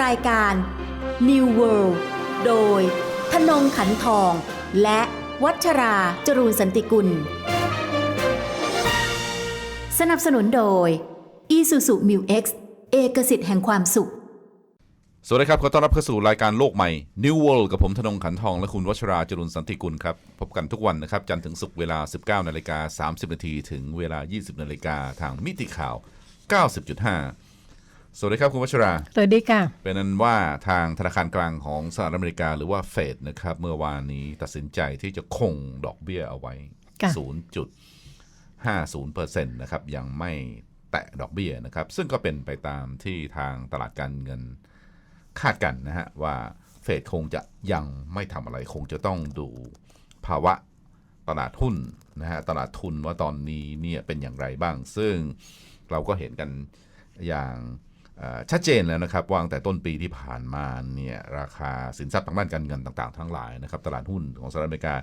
รายการ New World โดยธนงขันทอง และวัชราจรูนสันติกุล สนับสนุนโดย Isuzu Mu X เอกสิทธิ์แห่งความสุข สวัสดีครับ ขอต้อนรับเข้าสู่รายการโลกใหม่ New World กับผมธนงขันทองและคุณวัชราจรุนสันติกุลครับ พบกันทุกวันนะครับ จันทร์ถึงศุกร์เวลา 19นาฬิกา30นาทีถึงเวลา 20นาฬิกาทางมิติข่าว 90.5 สวัสดีครับ คุณวัชรา สวัสดีค่ะ เป็นนั้นว่าทางธนาคารกลางของสหรัฐอเมริกาหรือว่าเฟดนะครับ เมื่อวานนี้ตัดสินใจที่จะคงดอกเบี้ยเอาไว้ค่ะ0.50%นะครับยังไม่แตะดอกเบี้ยนะครับ ซึ่งก็เป็นไปตามที่ทางตลาดการเงินคาดกันนะฮะ ว่าเฟดคงจะยังไม่ทำอะไรคงจะต้องดูภาวะตลาดหุ้นนะฮะตลาดทุนว่าตอนนี้เนี่ยเป็นอย่างไรบ้าง ซึ่งเราก็เห็นกันอย่างเอ่อ ชัดเจนแล้วนะครับว่าตั้งแต่ต้นปีที่ผ่านมาเนี่ยราคาสินทรัพย์ทางด้านการเงินต่างๆ ทั้งหลายนะครับตลาดหุ้นของสหรัฐอเมริกา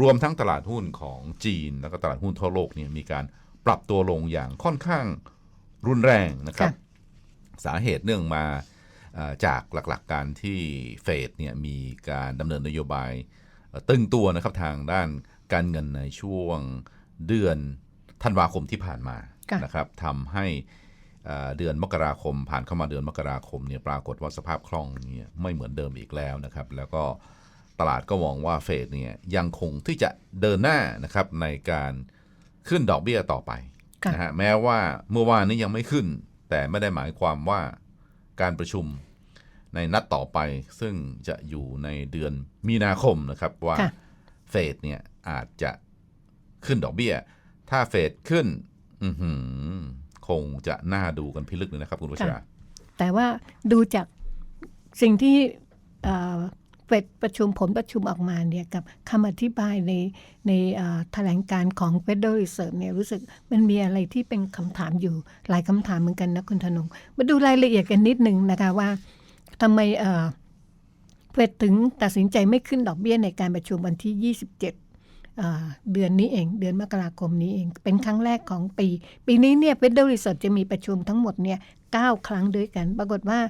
รวมทั้งตลาดหุ้นของจีน แล้วก็ตลาดหุ้นทั่วโลกเนี่ยมีการปรับตัวลงอย่างค่อนข้างรุนแรงนะครับค่ะสาเหตุเนื่องมาเอ่อจากหลักๆการที่เฟดเนี่ยมีการดำเนินนโยบายเอ่อตึงตัวนะครับทางด้านการเงินในช่วงเดือนธันวาคมที่ผ่านมาค่ะนะครับทำให้ เอ่อเดือนมกราคม ผ่านเข้ามาเดือนมกราคมเนี่ยปรากฏว่าสภาพคล่องเนี่ยไม่เหมือนเดิมอีกแล้วนะครับ แล้วก็ตลาดก็มองว่าเฟดเนี่ยยังคงที่จะเดินหน้านะครับในการขึ้นดอกเบี้ยต่อไปค่ะนะฮะแม้ว่าเมื่อวานนี้ยังไม่ขึ้น แต่ไม่ได้หมายความว่าการประชุมในนัดต่อไปซึ่งจะอยู่ในเดือนมีนาคมนะครับว่าค่ะเฟดเนี่ยอาจจะขึ้นดอกเบี้ย ถ้าเฟดขึ้น อือหือ คงจะน่าดูกันพิลึกเลยนะครับ คุณวชราแต่ว่าดูจากสิ่งที่เฟดประชุมผลประชุมออกมาเนี่ยกับคำอธิบายในในแถลงการของ Federal Reserve เนี่ยรู้สึกมันมีอะไรที่เป็นคำถามอยู่หลายคำถามเหมือนกันนะคุณธนงมาดูรายละเอียดกันนิดนึงนะคะว่าทำไมเอ่อเฟดถึงตัดสินใจไม่ขึ้นดอกเบี้ยในการประชุมวันที่ 27 เอ่อเดือนนี้เอง เดือนมกราคมนี้เอง เป็นครั้งแรกของปี ปีนี้เนี่ย Federal Reserve จะมีประชุมทั้งหมดเนี่ยเก้าครั้งด้วยกัน ปรากฏว่า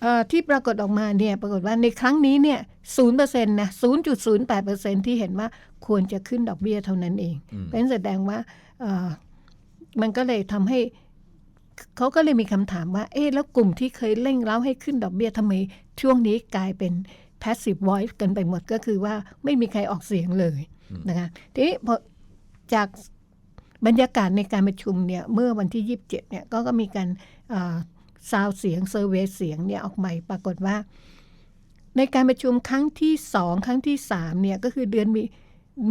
เอ่อที่ปรากฏออกมาเนี่ยปรากฏว่าในครั้งนี้เนี่ยศูนย์เปอร์เซ็นต์นะศูนย์จุดศูนย์แปดเปอร์เซ็นที่เห็นว่าควรจะขึ้นดอกเบี้ยเท่านั้นเองเพราะฉะนั้นแสดงว่าเอ่อมันก็เลยทำให้เขาก็เลยมีคำถามว่า เอ๊ะแล้วกลุ่มที่เคยเร่งเร้าให้ขึ้นดอกเบี้ยทำไม ช่วงนี้กลายเป็น passive voice กันไปหมดก็คือว่าไม่มีใครออกเสียงเลย นะคะทีนี้พอจากบรรยากาศในการประชุมเนี่ยเมื่อวันที่ 27เนี่ยก็ก็มีการซาวเสียงเซอร์เวเสียงเนี่ยออกมาปรากฏว่า ในการประชุมครั้งที่สองครั้งที่สามเนี่ยก็คือเดือนมี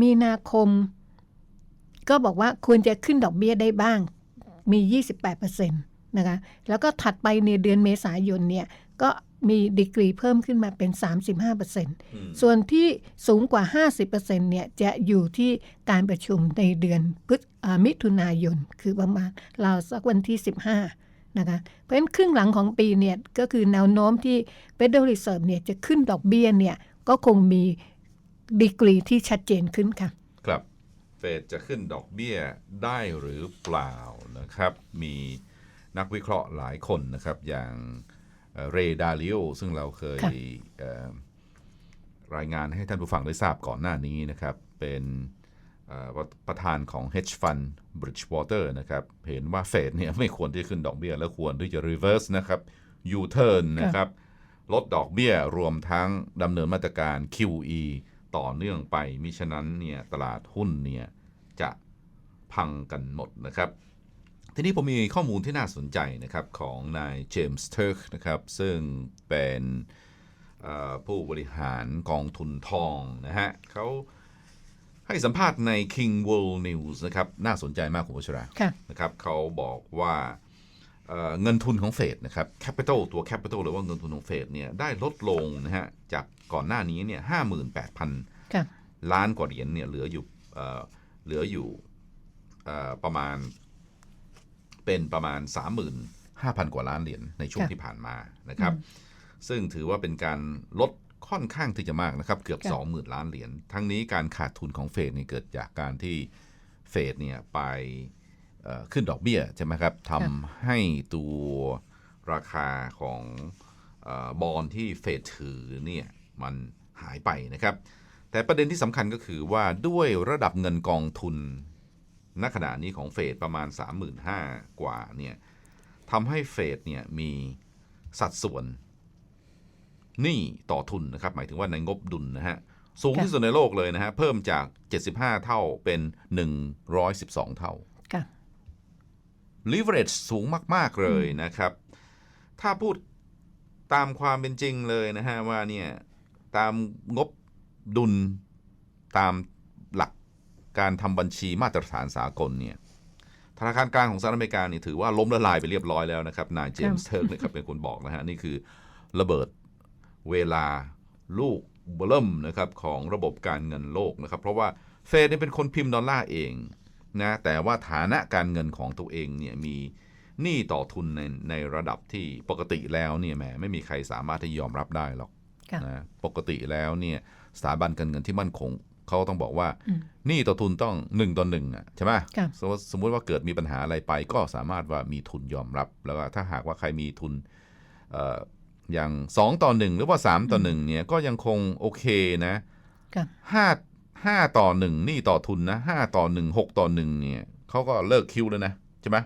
มีนาคม ก็บอกว่าควรจะขึ้นดอกเบี้ยได้บ้างมี 28%นะคะแล้วก็ถัดไปในเดือนเมษายนเนี่ยก็ มีดีกรีเพิ่มขึ้นมาเป็น 35%ส่วนที่สูงกว่า 50%เนี่ยจะอยู่ที่การประชุมในเดือนพฤศอ่ามิถุนายน คือประมาณราวสักวันที่ 15 นะคะ เพราะฉะนั้นครึ่งหลังของปีเนี่ยก็คือแนวโน้มที่ Federal Reserve เนี่ยจะขึ้นดอกเบี้ยเนี่ยก็คงมีดีกรีที่ชัดเจนขึ้นค่ะ ครับ เฟดจะขึ้นดอกเบี้ยได้หรือเปล่านะครับ มีนักวิเคราะห์หลายคนนะครับอย่าง เรดาริโอซึ่งเราเคยค่ะเอ่อรายงานให้ท่านผู้ฟังได้ทราบก่อนหน้านี้นะครับ เป็นเอ่อประประธานของ hedge fund Bridgewater นะครับ เห็นว่าเฟดเนี่ยไม่ควรที่จะขึ้นดอกเบี้ย และควรที่จะ reverse นะครับ U turn นะครับ ลดดอกเบี้ยรวมทั้งดำเนินมาตรการ QE ต่อเนื่องไปมิฉะนั้นเนี่ยตลาดหุ้นเนี่ยจะพังกันหมดนะครับ ทีนี้ผมมีข้อมูลที่น่าสนใจนะครับของนายเจมส์เทิร์กนะครับซึ่งเป็นเอ่อผู้บริหารกองทุนทองนะฮะเขาให้สัมภาษณ์ใน King World News นะครับน่าสนใจมากคุณวัชราค่ะนะครับเขาบอกว่าเอ่อเงินทุนของเฟดนะครับ capital ตัว capital หรือว่าเงินทุนของเฟดเนี่ยได้ลดลงนะฮะจากก่อนหน้านี้เนี่ยห้าหมื่นแปดพันค่ะล้านกว่าเหรียญเนี่ยเหลืออยู่เอ่อเหลืออยู่เอ่อประมาณ เป็นประมาณ 35,000 กว่าล้านเหรียญในช่วงค่ะที่ผ่านมานะครับ ซึ่งถือว่าเป็นการลดค่อนข้างที่จะมากนะครับเกือบค่ะ20,000 ล้านเหรียญทั้งนี้การขาดทุนของเฟดเนี่ยเกิดจากการที่เฟดเนี่ยไปเอ่อขึ้นดอกเบี้ยใช่ไหมครับทำให้ตัวราคาของเอเออบอลที่เฟดถือเนี่ยมันหายไปนะครับ แต่ประเด็นที่สำคัญก็คือว่าด้วยระดับเงินกองทุน ณขณะนี้ของเฟดประมาณ 35,000 กว่าเนี่ยทำให้เฟดเนี่ยมีสัดส่วนหนี้ต่อทุนนะครับ หมายถึงว่าในงบดุลนะฮะ สูงที่สุดในโลกเลยนะฮะ เพิ่มจาก 75 เท่าเป็น 112 เท่าค่ะ leverage สูงมาก ๆ เลยนะครับ ถ้าพูดตามความเป็นจริงเลยนะฮะ ว่าเนี่ย ตามงบดุลตามหลัก การทำบัญชีมาตรฐานสากลเนี่ยธนาคารกลางของสหรัฐอเมริกานี่ถือว่าล้มละลายไปเรียบร้อยแล้วนะครับนายเจมส์เทิร์กนะครับเป็นคนบอกนะฮะนี่คือระเบิดเวลาลูกเบลเริ่มนะครับของระบบการเงินโลกนะครับ เพราะว่าเฟดเนี่ยเป็นคนพิมพ์ดอลลาร์เองนะแต่ว่าฐานะการเงินของตัวเองเนี่ยมีหนี้ต่อทุนในในระดับที่ปกติแล้วเนี่ยแหมไม่มีใครสามารถที่ยอมรับได้หรอกค่ะนะปกติแล้วเนี่ยสถาบันการเงินที่มั่นคง เขาต้องบอกว่าอืมหนี้ต่อทุนต้องหนึ่งต่อหนึ่งอะใช่ไหมค่ะสมมติสมมติว่าเกิดมีปัญหาอะไรไป ก็สามารถว่ามีทุนยอมรับ แล้วก็ถ้าหากว่าใครมีทุนเอ่ออย่างสองต่อหนึ่งหรือว่าสามต่อหนึ่งเนี่ยก็ยังคงโอเคนะค่ะห้าห้าต่อหนึ่งหนี้ต่อทุนนะห้าต่อหนึ่งหกต่อหนึ่งเนี่ยเขาก็เลิกคิวแล้วนะใช่ไหม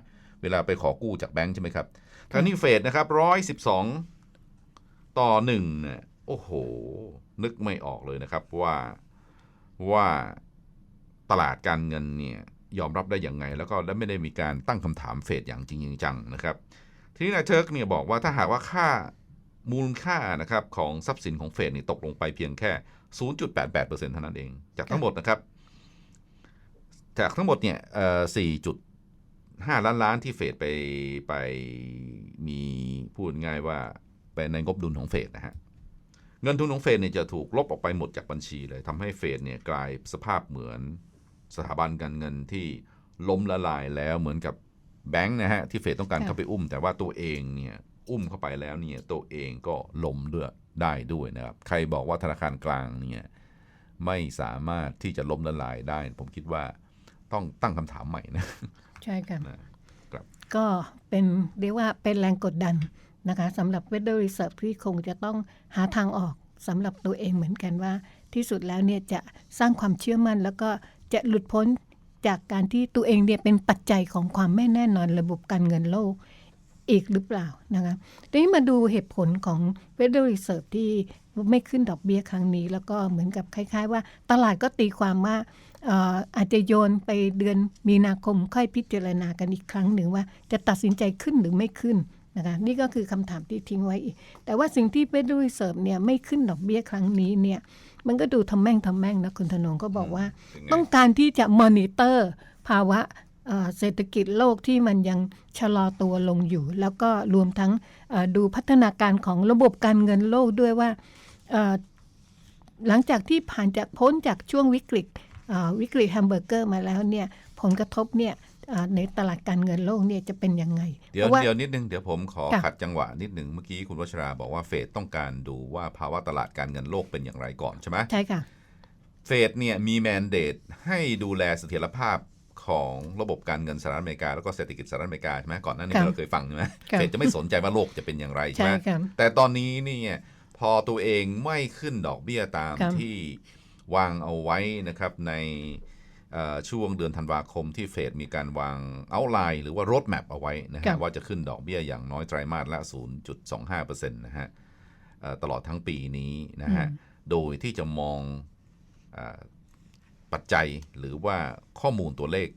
เวลาไปขอกู้จากแบงค์ใช่ไหมครับทางนี้เฟดนะครับร้อยสิบสองต่อหนึ่งเนี่ยโอ้โห นึกไม่ออกเลยนะครับว่า ว่าตลาดการเงินเนี่ยยอมรับได้อย่างไง แล้วก็และไม่ได้มีการตั้งคำถามเฟดอย่างจริงจังนะครับ ทีนี้นายเทิร์กเนี่ยบอกว่าถ้าหากว่าค่ามูลค่านะครับของทรัพย์สินของเฟดนี่ตกลงไปเพียงแค่ 0.88%เท่านั้นเอง จากทั้งหมดนะครับ จากทั้งหมดเนี่ยเอ่อ4.5 ล้านล้านที่เฟดไปไปมีพูดง่ายว่าเป็นในงบดุลของเฟดนะฮะ เงินทุนของเฟดเนี่ยจะถูกลบออกไปหมดจากบัญชีเลยทำให้เฟดเนี่ยกลายสภาพเหมือนสถาบันการเงินที่ล้มละลายแล้วเหมือนกับแบงค์นะฮะที่เฟดต้องการค่ะเข้าไปอุ้ม แต่ว่าตัวเองเนี่ยอุ้มเข้าไปแล้วเนี่ยตัวเองก็ล้มด้วยได้ด้วยนะครับ ใครบอกว่าธนาคารกลางเนี่ยไม่สามารถที่จะล้มละลายได้ ผมคิดว่าต้องตั้งคำถามใหม่นะ ใช่ค่ะนะครับก็เป็นเรียกว่าเป็นแรงกดดัน นะคะสำหรับ Federal Reserve ที่คงจะต้องหาทางออกสำหรับตัวเองเหมือนกันว่า ที่สุดแล้วเนี่ยจะสร้างความเชื่อมั่น แล้วก็จะหลุดพ้นจากการที่ตัวเองเนี่ยเป็นปัจจัยของความไม่แน่นอนระบบการเงินโลกอีกหรือเปล่านะคะทีนี้มาดูเหตุผลของ Federal Reserve ที่ไม่ขึ้นดอกเบี้ยครั้งนี้ แล้วก็เหมือนกับคล้าย ๆ ว่าตลาดก็ตีความว่าอาจจะโยนไปเดือนมีนาคมค่อยพิจารณากันอีกครั้งหนึ่งว่าจะตัดสินใจขึ้นหรือไม่ขึ้น นะคะนี่ก็คือคำถามที่ทิ้งไว้อีก แต่ว่าสิ่งที่ Federal Reserve เนี่ยไม่ขึ้นดอกเบี้ยครั้งนี้เนี่ยมันก็ดูทำแม่งทำแม่งนะคุณธนงก็บอกว่าเป็นไงต้องการที่จะมอนิเตอร์ ภาวะเอ่อเศรษฐกิจโลกที่มันยังชะลอตัวลงอยู่ แล้วก็รวมทั้งเอ่อดูพัฒนาการของระบบการเงินโลกด้วยว่าเอ่อหลังจากที่ผ่านจากพ้นจากช่วงวิกฤตเอ่อวิกฤตแฮมเบอร์เกอร์มาแล้วเนี่ยผลกระทบเนี่ยเอ่อ ในตลาดการเงินโลกเนี่ยจะเป็นยังไง เดี๋ยวพราะว่าเดี๋ยวนิดนึง เดี๋ยวผมขอค่ะขัดจังหวะนิดหนึ่งเมื่อกี้คุณวัชราบอกว่าเฟดต้องการดูว่าภาวะตลาดการเงินโลกเป็นอย่างไรก่อนใช่ไหมใช่ค่ะ เฟดเนี่ยมีแมนเดตให้ดูแลเสถียรภาพของระบบการเงินสหรัฐอเมริกาแล้วก็เศรษฐกิจสหรัฐอเมริกาใช่ไหมก่อนหน้านี้ค่ะเราเคยฟังใช่ไหมค่ะเฟดจะไม่สนใจว่าโลกจะเป็นอย่างไรใช่ใช่ไหมค่ะแต่ตอนนี้เนี่ยพอตัวเองไม่ขึ้นดอกเบี้ยตามครับที่วางเอาไว้นะครับในเอ่อ ช่วงเดือนธันวาคมที่เฟดมีการวางเอาไลน์หรือว่ารถแมพเอาไว้นะครัฮะบว่าจะขึ้นดอกเบี้ยอย่างน้อยไตรมาสละ 0.25%นะฮะเอ่อตลอดทั้งปีนี้นะฮะ โดยที่จะมองอาปัจจัยหรือว่าข้อมูลตัวเลข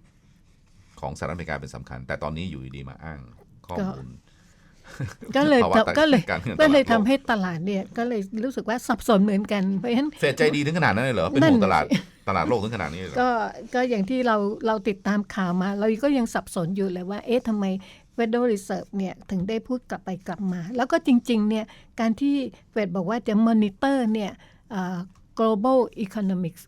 ของสหรัฐอเมริกาเป็นสำคัญ แต่ตอนนี้อยู่ดีๆมาอ้างข้อมูล ก็เลยภาวะก็เลยการเงินก็เลยตลาดโลกทำให้ตลาดเนี่ยก็เลยรู้สึกว่าสับสนเหมือนกันเพราะฉะนั้นเฟดใจดีถึงขนาดนั้นเลยเหรอเป็นนั่ห่นวงตลาดตลาดโลกถึงขนาดนี้เลยเหรอก็ก็อย่างที่เราเราติดตามข่าวมา เราก็ยังสับสนอยู่เลยว่า เอ๊ะทำไม Federal Reserve เนี่ยถึงได้พูดกลับไปกลับมา แล้วก็จริงๆเนี่ยการที่เฟดบอกว่าจะมอนิเตอร์เนี่ยเอ่อ global economics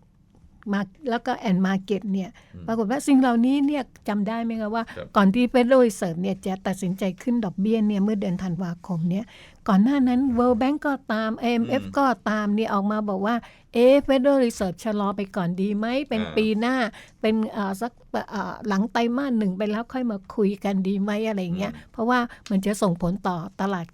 มาแล้วก็ and market เนี่ยปรากฏว่าสิ่งเหล่านี้เนี่ยจำได้ไหมคะว่าครับก่อนที่ Federal Reserve เนี่ยจะตัดสินใจขึ้นดอกเบี้ยเนี่ยเมื่อเดือนธันวาคมเนี่ยก่อนหน้านั้น World Bank ก็ตาม IMF ก็ตามเนี่ยออกมาบอกว่า เอ๊ะ Federal Reserve ชะลอไปก่อนดีไหม เป็นอ่าปีหน้า เป็นเอ่อสักเอ่อหลังไตรมาสหนึ่งไปแล้วค่อยมาคุยกันดีไหมอะไรอย่างเงี้ย เพราะว่ามันจะส่งผลต่อตลาด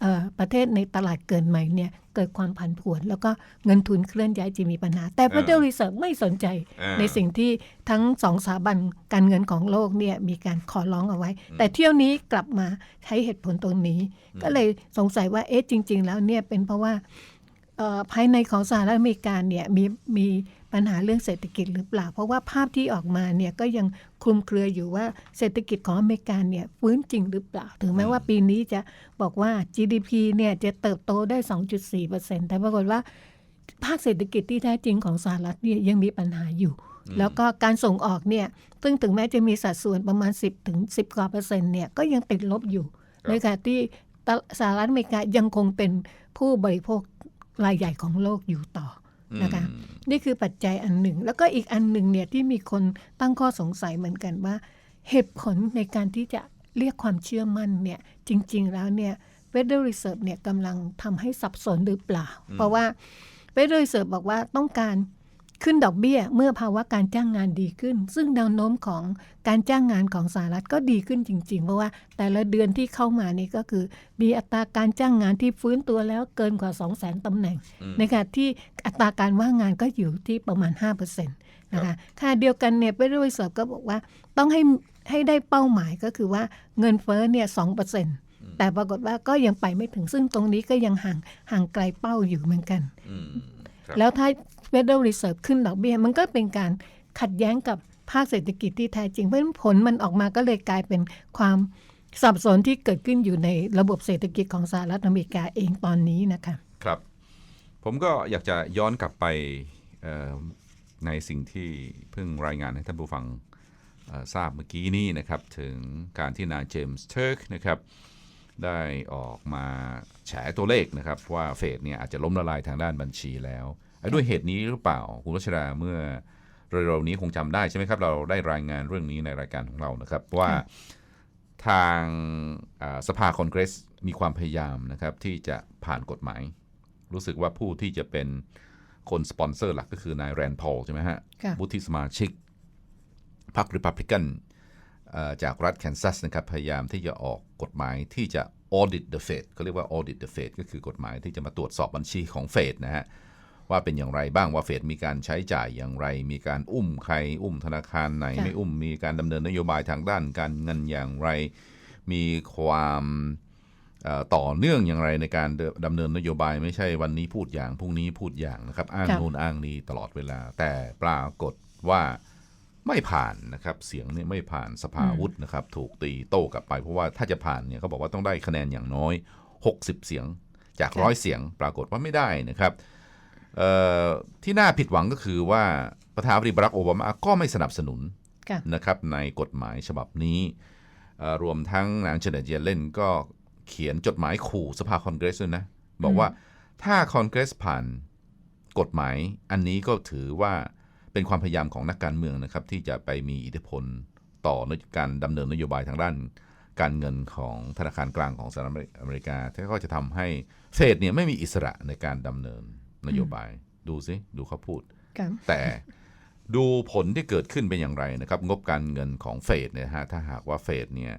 เอ่อประเทศในตลาดเกิดใหม่เนี่ย เกิดความผันผวน แล้วก็เงินทุนเคลื่อนย้ายจะมีปัญหา แต่ Federal Reserve ไม่สนใจอ่าในสิ่งที่ทั้งสองสถาบันการเงินของโลกเนี่ยมีการขอร้องเอาไว้ แต่เที่ยวนี้กลับมาใช้เหตุผลตรงนี้ ก็เลยสงสัยว่าเอ๊ะจริง ๆ แล้วเนี่ยเป็นเพราะว่าเอ่อภายในของสหรัฐอเมริกาเนี่ยมีมี ปัญหาเรื่องเศรษฐกิจหรือเปล่า เพราะว่าภาพที่ออกมาเนี่ยก็ยังคลุมเครืออยู่ว่าเศรษฐกิจของอเมริกาเนี่ยฟื้นจริงหรือเปล่า ถึงแม้ว่าปีนี้จะบอกว่า GDP เนี่ยจะเติบโตได้ 2.4%แต่ปรากฏว่าภาคเศรษฐกิจที่แท้จริงของสหรัฐเนี่ยยังมีปัญหาอยู่ แล้วก็การส่งออกเนี่ยซึ่งถึงแม้จะมีสัดส่วนประมาณ 10ถึง10กว่าเปอร์เซ็นต์เนี่ยก็ยังติดลบอยู่ในขณะที่ตะสหรัฐอเมริกายังคงเป็นผู้บริโภครายใหญ่ของโลกอยู่ต่อ นะคะนี่คือปัจจัยอันหนึ่ง แล้วก็อีกอันหนึ่งเนี่ยที่มีคนตั้งข้อสงสัยเหมือนกันว่า เหตุผลในการที่จะเรียกความเชื่อมั่นเนี่ยจริง ๆ แล้วเนี่ย Federal Reserve เนี่ยกำลังทำให้สับสนหรือเปล่า เพราะว่า Federal Reserve บอกว่าต้องการ ขึ้นดอกเบี้ยเมื่อภาวะการจ้างงานดีขึ้น ซึ่งแนวโน้มของการจ้างงานของสหรัฐก็ดีขึ้นจริง ๆ เพราะว่าแต่ละเดือนที่เข้ามานี่ก็คือ มีอัตราการจ้างงานที่ฟื้นตัวแล้วเกินกว่า 2 0 0 0 0 0ตำแหน่งในขณะที่อัตราการว่างงานก็อยู่ที่ประมาณ 5%นะคะขณะเดียวกันเนี่ย Federal Reserve ก็บอกว่าต้องให้ให้ได้เป้าหมายก็คือว่าเงินเฟ้อเนี่ย2%แต่ปรากฏว่าก็ยังไปไม่ถึงซึ่งตรงนี้ก็ยังห่างห่างไกลเป้าอยู่เหมือนกันอืมครับแล้วถ้า Federal Reserve ขึ้นดอกเบี้ย มันก็เป็นการขัดแย้งกับภาคเศรษฐกิจที่แท้จริง เพราะฉะนั้นผลมันออกมาก็เลยกลายเป็นความสับสนที่เกิดขึ้นอยู่ในระบบเศรษฐกิจของสหรัฐอเมริกาเองตอนนี้นะคะครับ ผมก็อยากจะย้อนกลับไปในสิ่งที่เพิ่งรายงานให้ท่านผู้ฟังทราบเมื่อกี้นี้นะครับถึงการที่นายเจมส์เทิร์กนะครับได้ออกมาแฉตัวเลขนะครับว่าเฟดเนี่ยอาจจะล้มละลายทางด้านบัญชีแล้ว ด้วยเหตุนี้หรือเปล่าคุณวัชราเมื่อเร็วๆนี้คงจำได้ใช่ไหมครับ เราได้รายงานเรื่องนี้ในรายการของเรานะครับว่าทางอ่าสภาคอนเกรสมีความพยายามนะครับที่จะผ่านกฎหมาย รู้สึกว่าผู้ที่จะเป็นคนสปอนเซอร์หลักก็คือนายแรนพอลใช่ไหมฮะค่ะวุฒิสมาชิกพรรคริพับลิกันจากรัฐแคนซัสนะครับพยายามที่จะออกกฎหมายที่จะ audit the Fed เขาเรียกว่า audit the Fed ก็คือกฎหมายที่จะมาตรวจสอบบัญชีของเฟดนะฮะ ว่าเป็นอย่างไรบ้างว่าเฟดมีการใช้จ่ายอย่างไร มีการอุ้มใคร อุ้มธนาคารไหนค่ะไม่อุ้มมีการดำเนินนโยบายทางด้านการเงินอย่างไร มีความเอ่อต่อเนื่องอย่างไรในการเดดำเนินนโยบายไม่ใช่วันนี้พูดอย่างพรุ่งนี้พูดอย่างนะครับ อ้างค่ะนู่นอ้างนี้ตลอดเวลา แต่ปรากฏว่าไม่ผ่านนะครับ เสียงเนี่ยไม่ผ่านสภาวุฒินะครับ ถูกตีโต้กลับไปเพราะว่าถ้าจะผ่านเนี่ยเขาบอกว่าต้องได้คะแนนอย่างน้อย 60 เสียงจากค่ะร้อยเสียงปรากฏว่าไม่ได้นะครับเอ่อ ที่น่าผิดหวังก็คือว่าประธานาธิบดีบารักโอบามาก็ไม่สนับสนุนค่ะนะครับในกฎหมายฉบับนี้เอ่อรวมทั้งนางเจเนตเยเลนก็เขียนจดหมายขู่สภาคอนเกรสด้วยนะ บอกว่าถ้าคอนเกรสผ่านกฎหมายอันนี้ก็ถือว่าเป็นความพยายามของนักการเมืองนะครับ ที่จะไปมีอิทธิพลต่อการดำเนินนโยบายทางด้านการเงินของธนาคารกลางของสหรัฐอเมริกาที่ก็จะทำให้เฟดเนี่ยไม่มีอิสระในการดำเนิน นโยบาย ดูสิดูเขาพูดค่ะแต่ดูผลที่เกิดขึ้นเป็นอย่างไรนะครับ งบการเงินของเฟดเนี่ยฮะถ้าหากว่าเฟดเนี่ย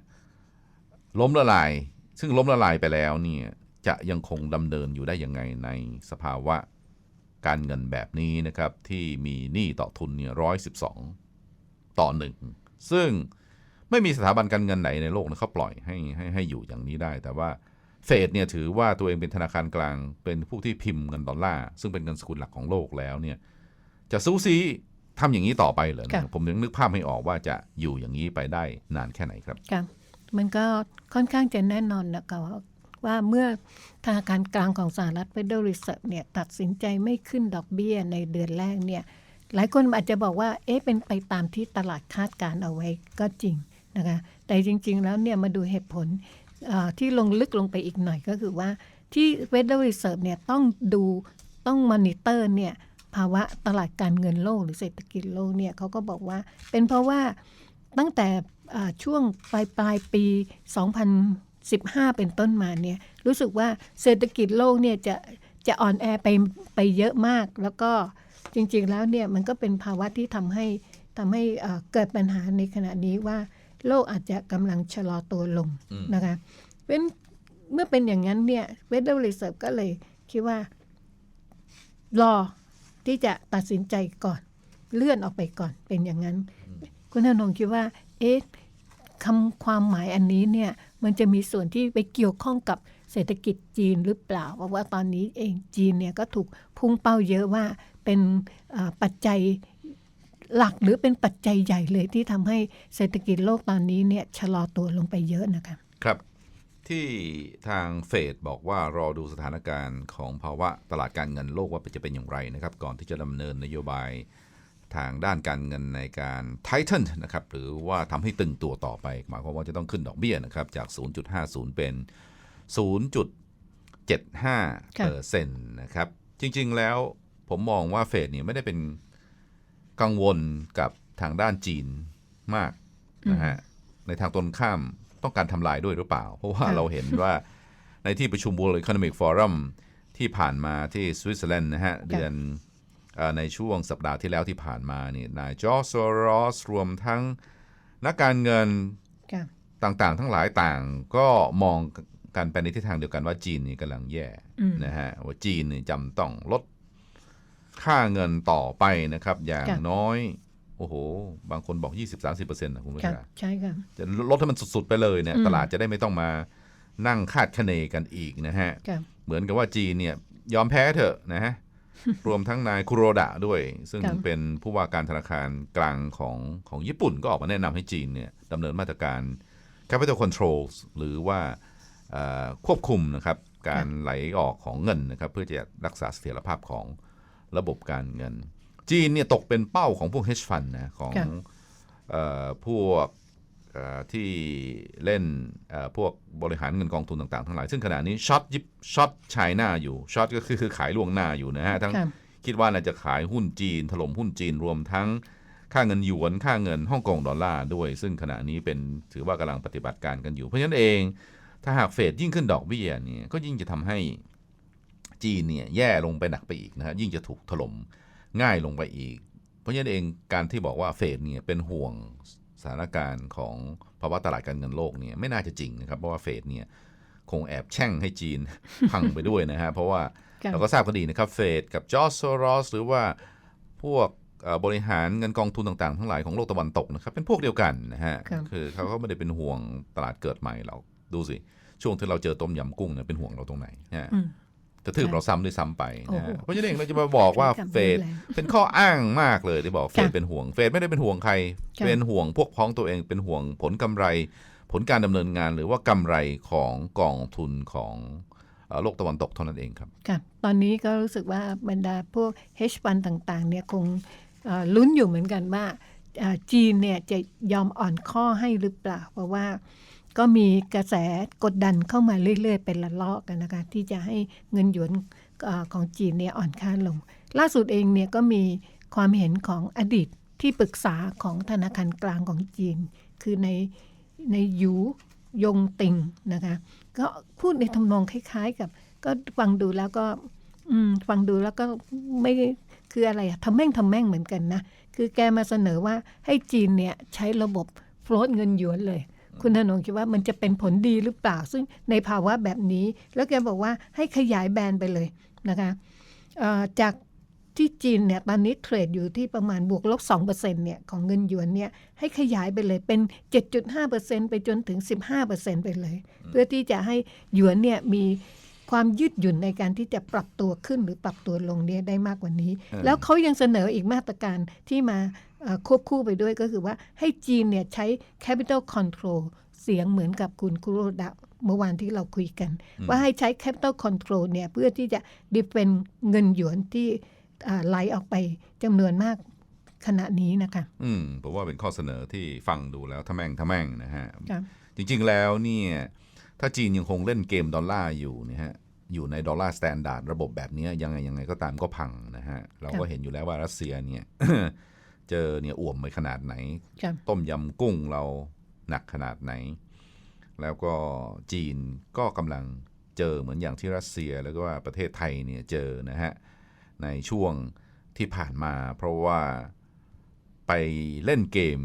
ล้มละลาย ซึ่งล้มละลายไปแล้วเนี่ยจะยังคงดำเนินอยู่ได้ยังไงในสภาวะการเงินแบบนี้นะครับ ที่มีหนี้ต่อทุนเนี่ยร้อยสิบสองต่อหนึ่งซึ่งไม่มีสถาบันการเงินไหนในโลกนะเขาปล่อยให้ให้ให้อยู่อย่างนี้ได้ แต่ว่า เฟดเนี่ยถือว่าตัวเองเป็นธนาคารกลาง เป็นผู้ที่พิมพ์เงินดอลลาร์ซึ่งเป็นเงินสกุลหลักของโลกแล้วเนี่ยจะซูซีทำอย่างนี้ต่อไปเหรอค่ะผมยังนึกภาพไม่ออกว่าจะอยู่อย่างนี้ไปได้นานแค่ไหนครับค่ะมันก็ค่อนข้างจะแน่นอนนะคะว่าว่าเมื่อธนาคารกลางของสหรัฐ Federal Reserve เนี่ยตัดสินใจไม่ขึ้นดอกเบี้ยในเดือนแรกเนี่ยหลายคนอาจจะบอกว่าเอ๊ะเป็นไปตามที่ตลาดคาดการณ์เอาไว้ก็จริงนะคะแต่จริง ๆ แล้วเนี่ยมาดูเหตุผลเอ่อ ที่ลงลึกลงไปอีกหน่อยก็คือว่าที่ Federal Reserve เนี่ยต้องดูต้องมอนิเตอร์เนี่ยภาวะตลาดการเงินโลกหรือเศรษฐกิจโลกเนี่ยเขาก็บอกว่าเป็นเพราะว่าตั้งแต่ช่วงปลายปลายปี 2015 เป็นต้นมาเนี่ยรู้สึกว่าเศรษฐกิจโลกเนี่ยจะจะอ่อนแอไปไปเยอะมาก แล้วก็จริงๆแล้วเนี่ยมันก็เป็นภาวะที่ทำให้ทำให้เกิดปัญหาในขณะนี้ว่า โลกอาจจะกำลังชะลอตัวลงนะคะเพราะฉะนั้นเมื่อเป็นอย่างนั้นเนี่ยเวดเดอร์รีเซิร์ฟก็เลยคิดว่า รอที่จะตัดสินใจก่อน เลื่อนออกไปก่อนเป็นอย่างนั้น คุณธนงคิดว่า เอ๊ะคำความหมายอันนี้เนี่ยมันจะมีส่วนที่ไปเกี่ยวข้องกับเศรษฐกิจจีนหรือเปล่า เพราะว่าตอนนี้เองจีนเนี่ยก็ถูกพุ่งเป้าเยอะว่าเป็นอ่าปัจจัย หลักหรือเป็นปัจจัยใหญ่เลยที่ทำให้เศรษฐกิจโลกตอนนี้เนี่ยชะลอตัวลงไปเยอะนะคะครับ ที่ทางเฟดบอกว่ารอดูสถานการณ์ของภาวะตลาดการเงินโลกว่าจะเป็นอย่างไรนะครับ ก่อนที่จะดำเนินนโยบายทางด้านการเงินในการ tighten นะครับหรือว่าทำให้ตึงตัวต่อไป หมายความว่าจะต้องขึ้นดอกเบี้ยนะครับจาก 0.50 เป็น 0.75เปอร์เซ็นต์นะครับ จริงๆแล้วผมมองว่าเฟดเนี่ยไม่ได้เป็น กังวลกับทางด้านจีนมากนะฮะในทางตรงข้ามต้องการทำลายด้วยหรือเปล่า เพราะว่าค่ะเราเห็นว่าในที่ประชุม World Economic Forum ที่ผ่านมาที่สวิตเซอร์แลนด์นะฮะ เดือนเออในช่วงสัปดาห์ที่แล้วที่ผ่านมานี่นายจอร์จโซรอสรวมทั้งนักการเงินค่ะต่างๆ ทั้งหลายต่างก็มองกันไปในทิศทางเดียวกันว่าจีนนี่กำลังแย่อืมนะฮะว่าจีนนี่จำต้องลด ค่าเงินต่อไปนะครับ อย่างค่ะ น้อย โอ้โห บางคนบอก 20-30%นะคุณผู้ชค่ะม ใช่ค่ะ จะลดให้มันสุด ๆ ไปเลยเนี่ย อืม ตลาดจะได้ไม่ต้องมานั่งคาดคะเนกันอีกนะฮะ ค่ะ เหมือนกับว่าจีนเนี่ยยอมแพ้เถอะนะฮะ รวมทั้งนายคุโรดะด้วย ซึ่งครับ เป็นผู้ว่าการธนาคารกลางของของญี่ปุ่นก็ออกมาแนะนำให้จีนเนี่ยดำเนินมาตรการ capital controls หรือว่าเอ่อควบคุมนะครับ การไหลออกของเงินนะครับ เพื่อจะรักษาเสถียรภาพของ ระบบการเงิน จีนเนี่ยตกเป็นเป้าของพวก hedge fund นะของครับเอ่อพวกเอ่อที่เล่นเอ่อพวกบริหารเงินกองทุนต่างๆ ทั้งหลาย ซึ่งขณะนี้ช็อตยิบช็อตไชน่าอยู่ช็อตก็คือคือขายล่วงหน้าอยู่นะฮะทั้งค่ะคิดว่าน่าจะขายหุ้นจีน ถล่มหุ้นจีนรวมทั้งค่าเงินหยวน ค่าเงินฮ่องกงดอลลาร์ด้วย ซึ่งขณะนี้เป็นถือว่ากำลังปฏิบัติการกันอยู่ เพราะฉะนั้นเอง ถ้าหากเฟดยิ่งขึ้นดอกเบี้ยเนี่ยก็ยิ่งจะทำให้ จีนเนี่ยแย่ลงไปหนักไปอีกนะฮะยิ่งจะถูกถล่มง่ายลงไปอีก เพราะฉะนั้นเองการที่บอกว่าเฟดเนี่ยเป็นห่วงสถานการณ์ของภาวะตลาดการเงินโลกเนี่ยไม่น่าจะจริงนะครับเพราะว่าเฟดเนี่ยคงแอบแช่งให้จีนพังไปด้วยนะฮะเพราะว่าค่ะเราก็ทราบกันดีนะครับเฟดกับจอร์จโซรอสหรือว่าพวกเอ่อบริหารเงินกองทุนต่างๆ ทั้งหลายของโลกตะวันตกนะครับเป็นพวกเดียวกันนะฮะครับคือเขาก็ไม่ได้เป็นห่วงตลาดเกิดใหม่เราดูสิช่วงที่เราเจอต้มยำกุ้งเนี่ยเป็นห่วงเราตรงไหนนะฮะอืม กระทืบเราซ้ำด้วยซ้ำไปนะฮะโอ้โหเพราะฉะนั้นเองเราจะมาบอกว่าใช้คำเฟดรุนแรงเป็นข้ออ้างมากเลยที่บอกเฟดค่ะเป็นห่วงเฟดไม่ได้เป็นห่วงใครค่ะเป็นห่วงพวกพ้องตัวเองเป็นห่วงผลกำไร ผลการดำเนินงานหรือว่ากำไรของกองทุนของเอ่อโลกตะวันตกเท่านั้นเองครับค่ะตอนนี้ก็รู้สึกว่าบรรดาพวก hedge fund ต่างๆเนี่ยคงเอ่อลุ้นอยู่เหมือนกันว่าเอ่อจีนเนี่ยจะยอมอ่อนข้อให้หรือเปล่า เพราะว่า ก็มีกระแสกดดันเข้ามาเรื่อย ๆ เป็นละลอกกันนะคะที่จะให้เงินหยวนอของจีนเนี่ยอ่อนค่าลง ล่าสุดเองเนี่ยก็มีความเห็นของอดีตที่ปรึกษาของธนาคารกลางของจีน คือในในยูยงติงนะคะก็พูดในทำนองคล้าย ๆ กับ ก็ฟังดูแล้วก็ฟังดูแล้วก็ไม่คืออะไรอะทำแม่งทำแม่งเหมือนกันนะ คือแกมาเสนอว่าให้จีนเนี่ยใช้ระบบโฟลตเงินหยวนเลย คุณธนงคิดว่ามันจะเป็นผลดีหรือเปล่า ซึ่งในภาวะแบบนี้ แล้วแกบอกว่าให้ขยายแบนไปเลยนะคะเอ่อจากที่จีนเนี่ยตอนนี้เทรดอยู่ที่ประมาณบวกลบ2%เนี่ยของเงินหยวนเนี่ยให้ขยายไปเลยเป็น 7.5%ไปจนถึง 15%ไปเลย เพื่อที่จะให้หยวนเนี่ยมีความยืดหยุ่นในการที่จะปรับตัวขึ้นหรือปรับตัวลงเนี่ยได้มากกว่านี้เออแล้วเขายังเสนออีกมาตรการที่มาเอ่อ ควบคู่ไปด้วยก็คือว่าให้จีนเนี่ยใช้ capital control เสียงเหมือนกับคุณคุโรดะเมื่อวานที่เราคุยกัน ว่าให้ใช้ capital control เนี่ยเพื่อที่จะ defend เงินหยวนที่อ่าไหลออกไปจำนวนมากขณะนี้นะคะ อืมผมว่าเป็นข้อเสนอที่ฟังดูแล้วทะแม่งทะแม่งนะฮะครับจริงๆแล้วเนี่ย ถ้าจีนยังคงเล่นเกมดอลลาร์อยู่เนี่ยฮะ อยู่ในดอลลาร์สแตนดาร์ดระบบแบบเนี้ยยังไงยังไงก็ตามก็พังนะฮะ เราก็เห็นอยู่แล้วว่ารัสเซียเนี่ย เจอเนี่ยอ่วมไปขนาดไหนครับต้มยำกุ้งเราหนักขนาดไหน แล้วก็จีนก็กำลังเจอเหมือนอย่างที่รัสเซียแล้วก็ว่าประเทศไทยเนี่ยเจอนะฮะในช่วงที่ผ่านมาเพราะว่าไปเล่นเกม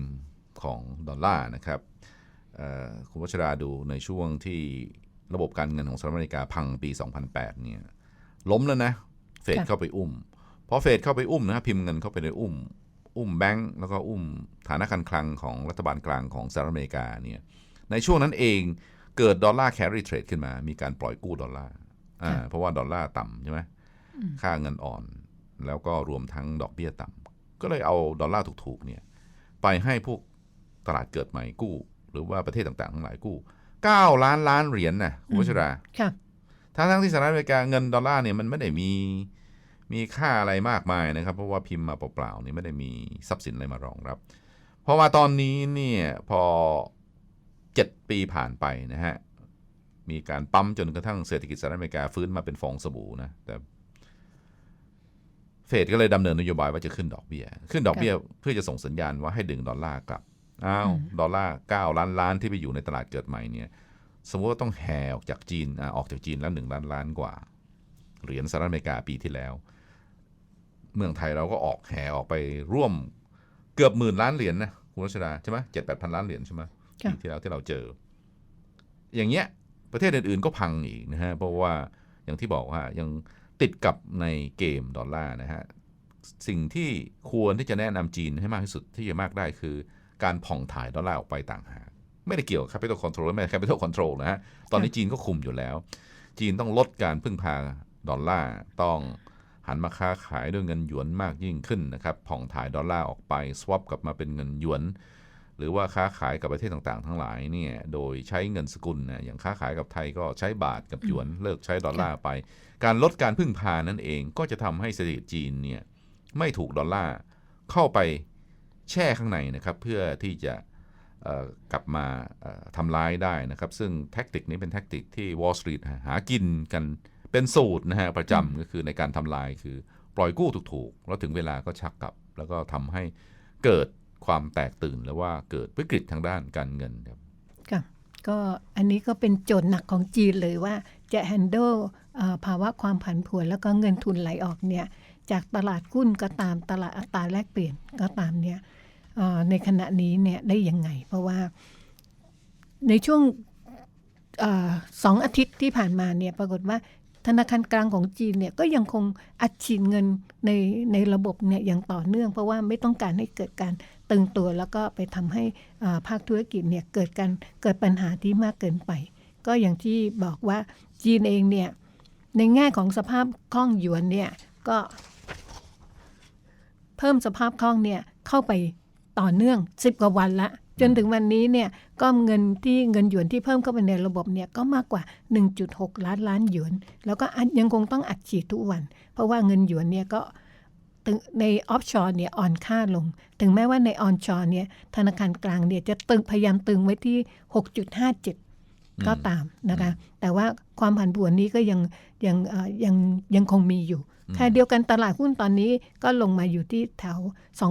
ของดอลลาร์นะครับเอ่อคุณวัชราดูในช่วงที่ระบบการเงินของสหรัฐอเมริกาพังปี 2008 เนี่ยล้มแล้วนะ เฟดค่ะเข้าไปอุ้มพอเฟดเข้าไปอุ้มนะพิมพ์เงินเข้าไปในอุ้ม อุ้มแบงก์แล้วก็อุ้มฐานะการคลังของรัฐบาลกลางของสหรัฐอเมริกาเนี่ยในช่วงนั้นเองเกิดดอลลาร์แคริเทรดขึ้นมา มีการปล่อยกู้ดอลลาร์อ่าเพราะว่าดอลลาร์ต่ำใช่ไหมค่าเงินอ่อน แล้วก็รวมทั้งดอกเบี้ยต่ำก็เลยเอาดอลลาร์ถูกๆเนี่ยไปให้พวกตลาดเกิดใหม่กู้ หรือว่าประเทศต่างๆ ทั้งหลายกู้ 9 ล้านล้านเหรียญนะคุณวัชราค่ะทั้งทั้งๆที่สหรัฐอเมริกาเงินดอลลาร์เนี่ยมันไม่ได้มี มีค่าอะไรมากมายนะครับ เพราะว่าพิมพ์มาเปล่าๆนี่ไม่ได้มีทรัพย์สินอะไรมารองรับเพราะว่าตอนนี้เนี่ยพอ 7 ปีผ่านไปนะฮะมีการปั๊มจนกระทั่งเศรษฐกิจสหรัฐอเมริกาฟื้นมาเป็นฟองสบู่นะแต่เฟดก็เลยดำเนินนโยบายว่าจะขึ้นดอกเบี้ย ขึ้นดอกเบี้ยเพื่อจะส่งสัญญาณว่าให้ดึงดอลลาร์กลับ อ้าว ดอลลาร์9ล้านล้านที่ไปอยู่ในตลาดเกิดใหม่เนี่ย สมมติว่าต้องแห่ออกจากจีนอ่าออกจากจีนแล้วหนึ่งล้านล้านกว่า เหรียญสหรัฐอเมริกาปีที่แล้ว เมืองไทยเราก็ออกแห่ออกไปร่วมเกือบหมื่นล้านเหรียญนะคุณรัชดาใช่ไหมเจ็ดแปดพันล้านเหรียญใช่ไหมค่ะปีที่แล้วที่เราเจอ อย่างเงี้ยประเทศอื่นๆก็พังอีกนะฮะเพราะว่าอย่างที่บอกว่ายังติดกับในเกมดอลลาร์นะฮะสิ่งที่ควรที่จะแนะนำจีนให้มากที่สุดที่จะมากได้คือ การผ่องถ่ายดอลลาร์ออกไปต่างหากไม่ได้เกี่ยวกับ capital control ไม่ใช่ capital control นะฮะตอนนี้จีนก็คุมอยู่แล้ว จีนต้องลดการพึ่งพาดอลลาร์ต้อง หันมาค้าขายด้วยเงินหยวนมากยิ่งขึ้นนะครับผ่องถ่ายดอลลาร์ออกไป swap กลับมาเป็นเงินหยวน หรือว่าค้าขายกับประเทศต่างๆ ทั้งหลายเนี่ยโดยใช้เงินสกุลนะอย่างค้าขายกับไทยก็ใช้บาทกับหยวนเลิกใช้ดอลลาร์ไป การลดการพึ่งพานั่นเองก็จะทำให้เศรษฐกิจจีนเนี่ยไม่ถูกดอลลาร์เข้าไปแช่ข้างในนะครับเพื่อที่จะกลับมาทำร้ายได้นะครับ ซึ่งแท็กติกนี้เป็นแท็กติกที่ Wall Street หาหากินกัน เป็นสูตรนะฮะประจำก็คือในการทำลายคือปล่อยกู้ถูกๆ แล้วถึงเวลาก็ชักกลับ แล้วก็ทำให้เกิดความแตกตื่นหรือว่าเกิดวิกฤตทางด้านการเงินครับค่ะก็อันนี้ก็เป็นโจทย์หนักของจีนเลยว่าจะ handle เอ่อภาวะความผันผวนแล้วก็เงินทุนไหลออกเนี่ยจากตลาดหุ้นก็ตามตลาดอัตราแลกเปลี่ยนก็ตามเนี่ยเอ่อในขณะนี้เนี่ยได้ยังไง เพราะว่าในช่วงเออสองอาทิตย์ที่ผ่านมาเนี่ยปรากฏว่า ธนาคารกลางของจีนเนี่ยก็ยังคงอัดฉีดเงินในในระบบเนี่ยอย่างต่อเนื่อง เพราะว่าไม่ต้องการให้เกิดการตึงตัวแล้วก็ไปทำให้ภาคธุรกิจเนี่ยเกิดการเกิดปัญหาที่มากเกินไป ก็อย่างที่บอกว่าจีนเองเนี่ยในแง่ของสภาพคล่องหยวนเนี่ยก็เพิ่มสภาพคล่องเนี่ยเข้าไปต่อเนื่อง 10 กว่าวันละ จนถึงวันนี้เนี่ยก็เงินที่เงินหยวนที่เพิ่มเข้าไปในระบบเนี่ยก็มากกว่า 1.6 ล้านล้านหยวน แล้วก็อัดยังคงต้องอัดฉีดทุกวัน เพราะว่าเงินหยวนเนี่ยก็ถึงในออฟชอร์เนี่ยอ่อนค่าลง ถึงแม้ว่าในออนชอร์เนี่ยธนาคารกลางเนี่ยจะตึงพยายามตึงไว้ที่ 6.57 ก็ตามนะคะ แต่ว่าความผันผวนนี้ก็ยังยังเอ่อยังยังคงมีอยู่ขณะเดียวกันตลาดหุ้นตอนนี้ก็ลงมาอยู่ที่แถว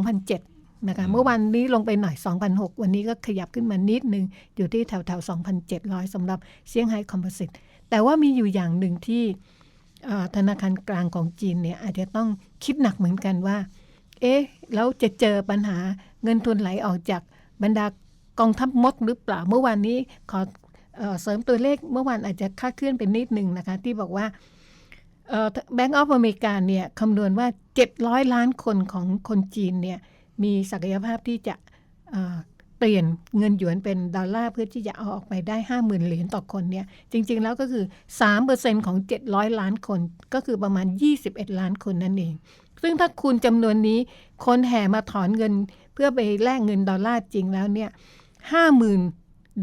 2007 นะคะเมื่อวันนี้ลงไปหน่อย2006 วันนี้ก็ขยับขึ้นมานิดนึง อยู่ที่แถวแถว2,700สำหรับเซี่ยงไฮ้คอมโพสิตแต่ว่ามีอยู่อย่างหนึ่งที่เอ่อธนาคารกลางของจีนเนี่ยอาจจะต้องคิดหนักเหมือนกันว่า เอ๊ะ แล้วจะเจอปัญหาเงินทุนไหลออกจากบรรดากองทัพมดหรือเปล่า เมื่อวานนี้ขอเอ่อเสริมตัวเลขเมื่อวานอาจจะคลาดเคลื่อนไปนิดหนึ่งนะคะ ที่บอกว่าแบงก์ออฟอเมริกาเนี่ยคำนวณว่า 700 ล้านคนของคนจีนเนี่ย มีศักยภาพที่จะเอ่อเปลี่ยนเงินหยวนเป็นดอลลาร์เพื่อที่จะเอาออกไปได้ 50,000 เหรียญต่อคนเนี่ยจริง ๆ แล้วก็คือ 3%ของ 700 ล้านคนก็คือประมาณ 21 ล้านคนนั่นเอง ซึ่งถ้าคูณจำนวนนี้ คนแห่มาถอนเงินเพื่อไปแลกเงินดอลลาร์จริงแล้วเนี่ยห้าหมื่น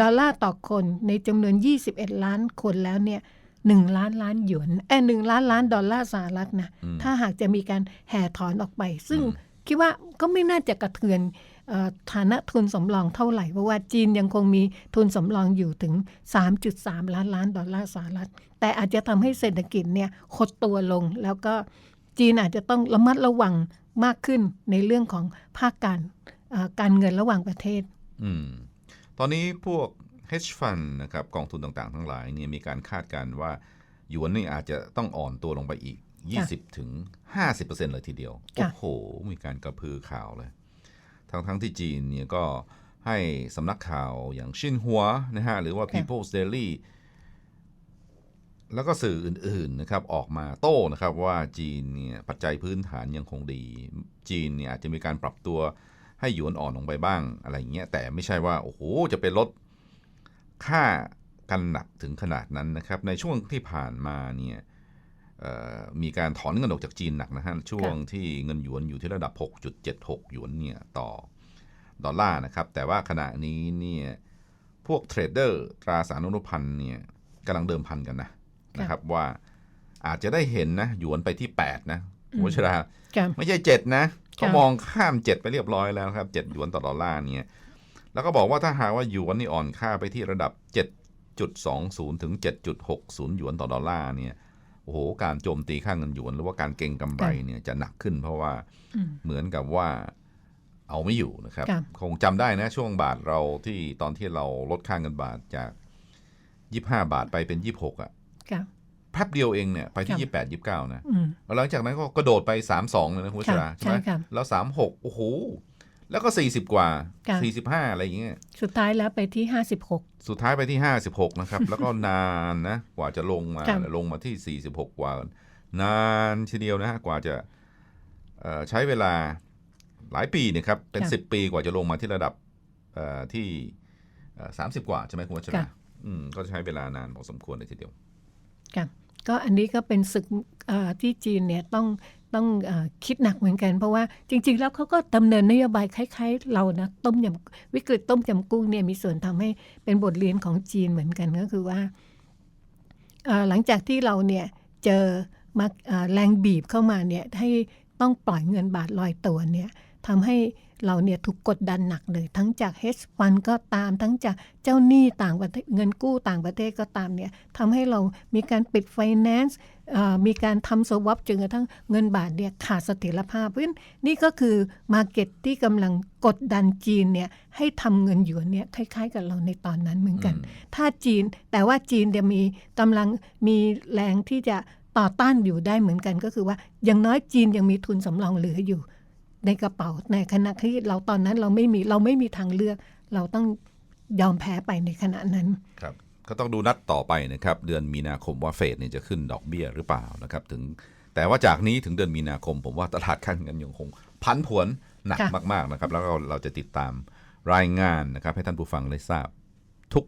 ดอลลาร์ต่อคนในจำนวน 21 ล้านคนแล้วเนี่ยหนึ่งล้านล้านหยวนเออหนึ่งล้านล้านดอลลาร์สหรัฐนะ ถ้าหากจะมีการแห่ถอนออกไป ซึ่ง คิดว่าก็ไม่น่าจะกระเทือนฐานะทุนสำรองเท่าไหร่ เพราะว่าจีนยังคงมีทุนสำรองอยู่ถึง 3.3 ล้านล้านดอลลาร์สหรัฐ แต่อาจจะทำให้เศรษฐกิจเนี่ยหดตัวลง แล้วก็จีนอาจจะต้องระมัดระวังมากขึ้นในเรื่องของภาคการการเงินระหว่างประเทศอตอนนี้พวก hedge fund นะครับกองทุนต่างๆ ทั้งหลายเนี่ยมีการคาดการณ์ว่าหยวนนี่อาจจะต้องอ่อนตัวลงไปอีก 20 ถึง 50%เลยทีเดียวค่ะโอ้โห มีการกระพือข่าวเลย ทั้งๆที่จีนเนี่ยก็ให้สำนักข่าวอย่างชินหัวนะฮะ หรือว่าค่ะ People's Daily แล้วก็สื่ออื่นๆนะครับออกมาโต้นะครับว่าจีนเนี่ยปัจจัยพื้นฐานยังคงดี จีนเนี่ยอาจจะมีการปรับตัวให้หยวนอ่อนลงไปบ้างอะไรอย่างเงี้ยแต่ไม่ใช่ว่า โอ้โห จะไปลดค่ากันหนักถึงขนาดนั้นนะครับ ในช่วงที่ผ่านมาเนี่ยเอ่อ มีการถอนเงินออกจากจีนหนักนะฮะ ช่วงที่เงินหยวนอยู่ที่ระดับ 6.76 หยวนเนี่ยต่อดอลลาร์นะครับ แต่ว่าขณะนี้เนี่ยพวกเทรดเดอร์ตราสารอนุพันธ์เนี่ยกำลังเดิมพันกันนะนะครับว่าอาจจะได้เห็นนะ หยวนไปที่ 8 นะคุณวัชราค่ะไม่ใช่ 7 นะเขามองข้าม 7 ไปเรียบร้อยแล้วครับ 7 หยวนต่อดอลลาร์เนี่ยแล้วก็บอกว่าถ้าหากว่าหยวนนี่อ่อนค่าไปที่ระดับ 7.20 ถึง 7.60 หยวนต่อดอลลาร์เนี่ย โอ้โหการโจมตีค่าเงินหยวนหรือว่าการเก็งกำไรเนี่ยจะหนักขึ้น เพราะว่าอืมเหมือนกับว่าเอาไม่อยู่นะครับครับคงจำได้นะช่วงบาทเราที่ตอนที่เราลดค่าเงินบาทจาก25บาทไปเป็น26อะค่ะแป๊บเดียวเองเนี่ยไปครัที่บ28 29นะอืมแล้วหลังจากนั้นก็กระโดดไป32เลยนะคุณวัชราครับใช่ไหมใช่ครับแล้ว36โอ้โห แล้วก็ 40 กว่าครับ45 อะไรอย่างเงี้ย สุดท้ายแล้วไปที่ห้าสิบหกสุดท้ายไปที่ 56 นะครับ แล้วก็นานนะ กว่าจะลงมาครับ ลงมาที่ 46 กว่า นานทีเดียวนะฮะ กว่าจะเอ่อใช้เวลาหลายปีนะครับ เป็น 10 ปีกว่าจะลงมาที่ระดับเอ่อที่เอ่อ30 กว่า ใช่ไหมคุณวัชราอืม ก็ใช้เวลานานพอสมควรเลยทีเดียว ค่ะก็อันนี้ก็เป็นศึกเอ่อที่จีนเนี่ยต้อง ต้องอคิดหนักเหมือนกัน เพราะว่าจริง ๆ แล้วเขาก็ดำเนินนโยบายคล้าย ๆ เรานะต้มยำวิกฤตต้มยำกุ้งเนี่ยมีส่วนทำให้เป็นบทเรียนของจีนเหมือนกันก็คือว่า หลังจากที่เราเนี่ยเจอมาเอ่อแรงบีบเข้ามาเนี่ยให้ต้องปล่อยเงินบาทลอยตัวเนี่ยทำให้ เราเนี่ยถูกกดดันหนักเลย ทั้งจาก hedge fund ก็ตาม ทั้งจากเจ้าหนี้ต่างประเทศเงินกู้ต่างประเทศก็ตามเนี่ยทำให้เรามีการปิด finance เอ่อมีการทำสวอปจนกระทั่งเงินบาทเนี่ยขาดเสถียรภาพเพราะฉะนั้นนี่ก็คือมาเก็ตที่กำลังกดดันจีนเนี่ยให้ทำเงินหยวนเนี่ยคล้ายๆ กับเราในตอนนั้นเหมือนกัน ถ้าจีนแต่ว่าจีนจะมีกำลังมีแรงที่จะต่อต้านอยู่ได้เหมือนกันก็คือว่าอย่างน้อยจีนยังมีทุนสำรองเหลืออยู่ ในกระเป๋าในขณะที่เราตอนนั้นเราไม่มีเราไม่มีทางเลือก เราต้องยอมแพ้ไปในขณะนั้นครับก็ต้องดูนัดต่อไปนะครับ เดือนมีนาคมว่าเฟดเนี่ยจะขึ้นดอกเบี้ยหรือเปล่านะครับ ถึงแต่ว่าจากนี้ถึงเดือนมีนาคม ผมว่าตลาดการเงินยังคงพันผวนหนักมากๆนะครับ แล้วก็เราจะติดตามรายงานนะครับ ให้ท่านผู้ฟังได้ทราบทุก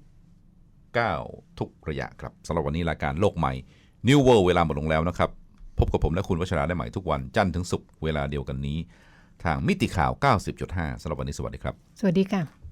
ก้าวทุกระยะครับสำหรับวันนี้รายการโลกใหม่ New World เวลาหมดลงแล้วนะครับ พบกับผมและคุณวัชราได้ใหม่ทุกวันจันทร์ถึงศุกร์เวลาเดียวกันนี้ ทางมิติข่าว 90.5สำหรับวันนี้สวัสดีครับ สวัสดีค่ะ